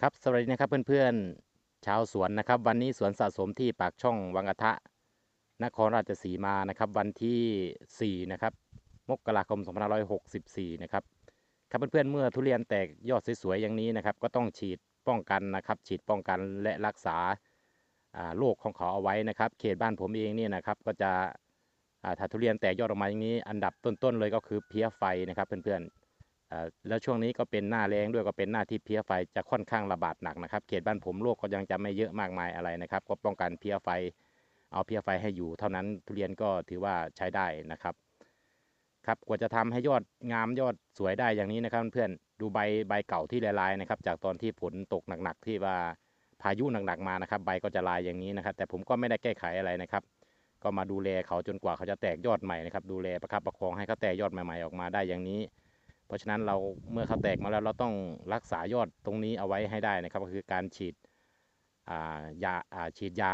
ครับสวัสดีนะครับเพื่อนๆชาวสวนนะครับ วันนี้สวนสะสมที่ปากช่องวังกะทะ นครราชสีมานะครับ วันที่4นะครับมกราคม2564นะครับครับเพื่อนๆเมื่อทุเรียนแตกยอดสวยๆอย่างนี้นะครับ ก็ต้องฉีดป้องกันนะครับ ฉีดป้องกันและรักษาโรคของเขาเอาไว้นะครับ เขตบ้านผมเองเนี่ยนะครับก็จะถ้าทุเรียนแตกยอดออกมาอย่างนี้ อันดับต้นๆเลยก็คือเพี้ยไฟนะครับเพื่อนๆอ่า แล้วช่วงนี้ก็เป็นหน้าแรงด้วยก็เป็นหน้าที่เพี้ยไฟจะค่อนข้างระบาดหนักนะครับ เขตบ้านผมโรคก็ยังจะไม่เยอะมากมายอะไรนะครับ ก็ป้องกันเพี้ยไฟ เอาเพี้ยไฟให้อยู่ เท่านั้นทุเรียนก็ถือว่าใช้ได้นะครับ ครับกว่าจะทำให้ยอดงามยอดสวยได้อย่างนี้นะครับ เพื่อนดูใบใบเก่าที่ลายๆนะครับ จากตอนที่ฝนตกหนักๆที่ว่าพายุหนักๆมานะครับ ใบก็จะลายอย่างนี้นะครับ แต่ผมก็ไม่ได้แก้ไขอะไรนะครับ ก็มาดูแลเขาจนกว่าเขาจะแตกยอดใหม่นะครับ ดูแลประคับประคองให้เขาแตกยอดใหม่ๆออกมาได้อย่างนี้ เพราะฉะนั้นเราเมื่อเขาแตกมาแล้วเราต้องรักษายอดตรงนี้เอาไว้ให้ได้นะครับก็คือการฉีดยาาฉีดยา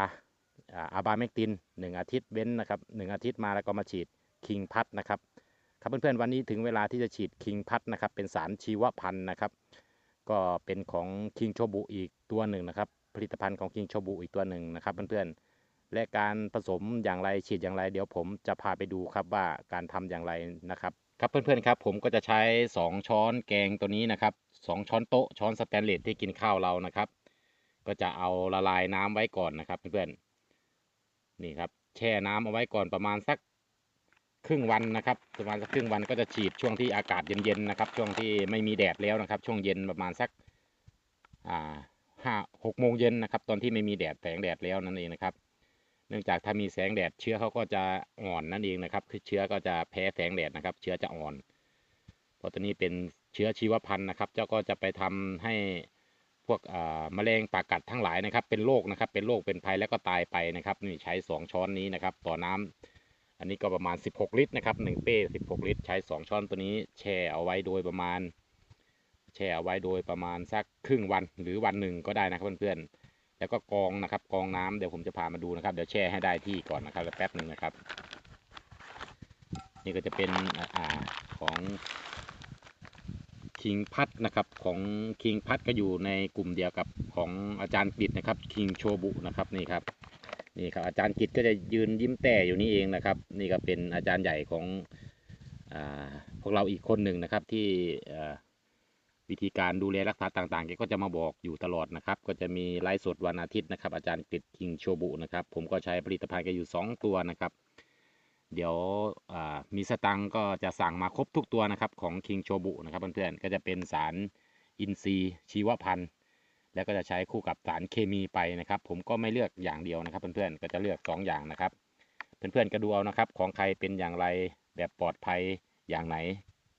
อาบาเมกตินหนึ่งอาทิตย์เว้นนะครับหนึ่งอาทิตย์มาแล้วก็มาฉีดคิงพัดนะครับครับเพื่อนๆวันนี้ถึงเวลาที่จะฉีดคิงพัดนะครับเป็นสารชีวพันธุ์นะครับ ก็เป็นของคิงโชบุอีกตัวหนึ่งนะครับ ผลิตภัณฑ์ของคิงโชบุอีกตัวหนึ่งนะครับเพื่อนๆและการผสมอย่างไรฉีดอย่างไร เดี๋ยวผมจะพาไปดูครับว่าการทำอย่างไรนะครับ ครับเพื่อนๆครับผมก็จะใช้ 2 ช้อนแกงตัวนี้นะครับ2ช้อนโต๊ะช้อนสแตนเลสที่กินข้าวเรานะครับ ก็จะเอาละลายน้ำไว้ก่อนนะครับเพื่อนๆนี่ครับ แช่น้ำเอาไว้ก่อนประมาณสักครึ่งวันนะครับ ประมาณสักครึ่งวันก็จะฉีดช่วงที่อากาศเย็นๆนะครับ ช่วงที่ไม่มีแดดแล้วนะครับ ช่วงเย็นประมาณสักอ่าห้าหกโมงเย็นนะครับ ตอนที่ไม่มีแดดแสงแดดแล้วนั่นเองนะครับ นื่องจากถ้ามีแสงแดดเชื้อเขาก็จะอ่อนนั่นเองนะครับคือเชื้อก็จะแพ้แสงแดดนะครับ เชื้อจะอ่อน เพราะตัวนี้เป็นเชื้อชีวพันธุ์นะครับ เจ้าก็จะไปทำให้พวกแมลงปากกัดทั้งหลายนะครับ เป็นโรคนะครับ เป็นโรคเป็นภัยแล้วก็ตายไปนะครับ นี่ใช้ 2 ช้อนนี้นะครับ ต่อน้ำอันนี้ก็ประมาณ 16 ลิตรนะครับ1เป้16 ลิตร ใช้ 2 ช้อนตัวนี้แช่เอาไว้โดยประมาณ แช่เอาไว้โดยประมาณสักครึ่งวันหรือวันหนึ่งก็ได้นะครับเพื่อนๆ แล้วก็กองนะครับ กองน้ำเดี๋ยวผมจะพามาดูนะครับ เดี๋ยวแช่ให้ได้ที่ก่อนนะครับแล้วแป๊บหนึ่งนะครับ นี่ก็จะเป็นอ่าของคิงพัดนะครับของคิงพัดก็อยู่ในกลุ่มเดียวกับของอาจารย์กิตนะครับคิงโชบุนะครับนี่ครับนี่ครับอาจารย์กิตก็จะยืนยิ้มแต่อยู่นี่เองนะครับ นี่ก็เป็นอาจารย์ใหญ่ของอพวกเราอีกคนหนึ่งนะครับที่อ วิธีการดูแลรักษาต่างๆแกก็จะมาบอกอยู่ตลอดนะครับ ก็จะมีไลฟ์สดวันอาทิตย์นะครับ อาจารย์กฤษคิงโชบุนะครับ ผมก็ใช้ผลิตภัณฑ์แกอยู่ 2 ตัวนะครับ เดี๋ยวมีสตังก็จะสั่งมาครบทุกตัวนะครับของคิงโชบุนะครับเพื่อนๆก็จะเป็นสารอินทรีย์ชีวพันธุ์ แล้วก็จะใช้คู่กับสารเคมีไปนะครับ ผมก็ไม่เลือกอย่างเดียวนะครับเพื่อนๆก็จะเลือก 2 อย่างนะครับเพื่อนๆก็ดูเอานะครับ ของใครเป็นอย่างไรแบบปลอดภัยอย่างไหน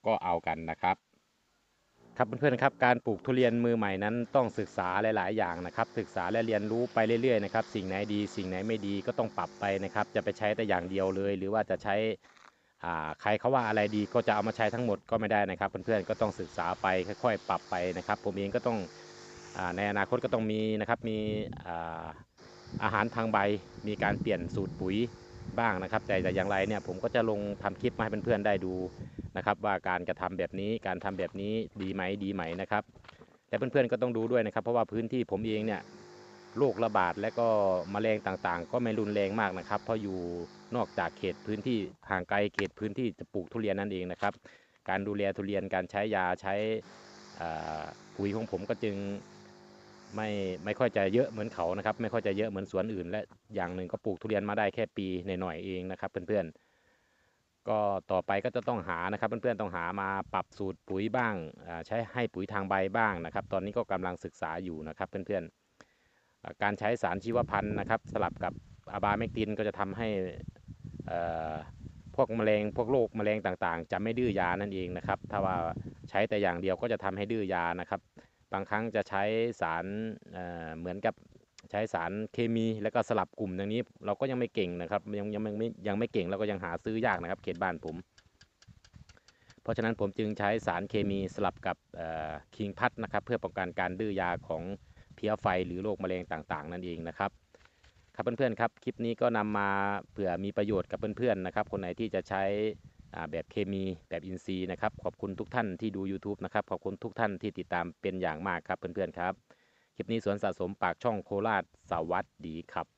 ก็เอากันนะครับ ครับเพื่อนๆครับการปลูกทุเรียนมือใหม่นั้นต้องศึกษาหลาย ๆ อย่างนะครับศึกษาและเรียนรู้ไปเรื่อยๆนะครับสิ่งไหนดีสิ่งไหนไม่ดีก็ต้องปรับไปนะครับจะไปใช้แต่อย่างเดียวเลย หรือว่าจะใช้ใครเขาว่าอะไรดีก็จะเอามาใช้ทั้งหมดก็ไม่ได้นะครับ เพื่อนๆก็ต้องศึกษาไปค่อยๆ ปรับไปนะครับ ผมเองก็ต้องอในอนาคตก็ต้องมีนะครับมีอาหารทางใบมีการเปลี่ยนสูตรปุ๋ยบ้างนะครับ แต่แต่อย่างไรเนี่ยผมก็จะลงทำคลิปมาให้เพื่อนๆได้ดู นะครับว่าการกระทำแบบนี้การทำแบบนี้ดีไหมดีไหมนะครับแต่เพื่อนๆก็ต้องดูด้วยนะครับ เพราะว่าพื้นที่ผมเองเนี่ยโรคระบาดและก็แมลงต่างๆ ก็ไม่รุนแรงมากนะครับ เพราะอยู่นอกจากเขตพื้นที่ห่างไกลเขตพื้นที่จะปลูกทุเรียนนั่นเองนะครับ การดูแลทุเรียนการใช้ยาใช้ปุ๋ยของผมก็จึงไม่ไม่ค่อยจะเยอะเหมือนเขานะครับ ไม่ค่อยจะเยอะเหมือนสวนอื่น และอย่างหนึ่งก็ปลูกทุเรียนมาได้แค่ปีหน่อยๆเองนะครับเพื่อนๆ ก็ต่อไปก็จะต้องหานะครับ เพื่อนๆต้องหามาปรับสูตรปุ๋ยบ้างใช้ให้ปุ๋ยทางใบบ้างนะครับ ตอนนี้ก็กำลังศึกษาอยู่นะครับ เพื่อนๆอ่าการใช้สารชีวพันธุ์นะครับ สลับกับอะบาเมกตินก็จะทำให้พวกแมลงพวกโรคแมลงต่างๆ จะไม่ดื้อยานั่นเองนะครับ ถ้าว่าใช้แต่อย่างเดียวก็จะทำให้ดื้อยานะครับ บางครั้งจะใช้สารเเหมือนกับ ช้สารเคมีแล้วก็สลับกลุ่มอย่างนี้ เราก็ยังไม่เก่งนะครับ ยังยังไม่ยังไม่เก่งแล้วก็ยังหาซื้อยากนะครับ เขตบ้านผม เพราะฉะนั้นผมจึงใช้สารเคมีสลับกับคิงพัดนะครับ เพื่อป้องกันการดื้อยาของเพี้ยไฟหรือโรคแมลงต่างๆ นั่นเองนะครับครับเพื่อนๆครับคลิปนี้ก็นำมาเผื่อมีประโยชน์กับเพื่อนๆนะครับ คนไหนที่จะใช้อ่าแบบเคมีแบบอินทรีย์นะครับ ขอบคุณทุกท่านที่ดู YouTube นะครับ ขอบคุณทุกท่านที่ติดตามเป็นอย่างมากครับเพื่อนๆครับ คลิปนี้สวนสะสมปากช่องโคราชสวัสดีครับ